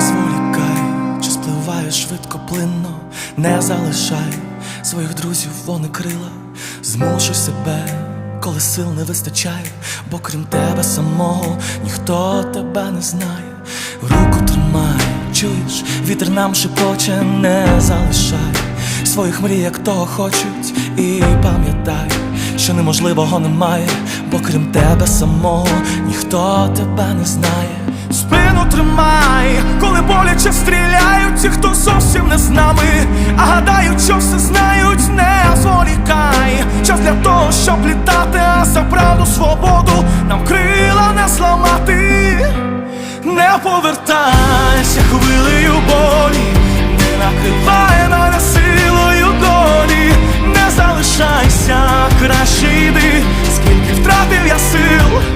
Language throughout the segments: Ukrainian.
зволікай, чи спливає швидко плинно, не залишай своїх друзів, вони крила, змушуй себе, коли сил не вистачає, бо крім тебе самого ніхто тебе не знає. Руку тримай, чуєш, вітер нам шепоче, не залишай своїх мрій, як того хочуть, і пам'ятай, що неможливого немає, бо крім тебе самого ніхто тебе не знає. Спину тримай, повертайся хвилею болі, не накриває мене силою долі, не залишайся, краще йди, скільки втратив я сил.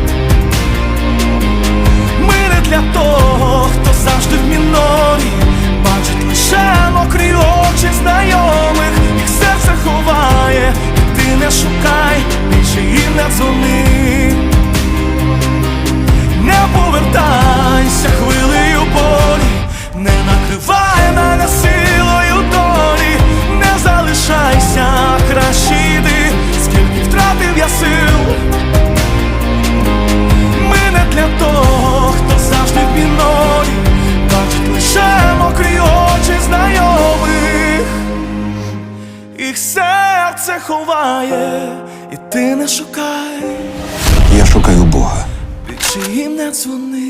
серце ховає, і ти не шукай. Я шукаю Бога. Чиїм не дзвони.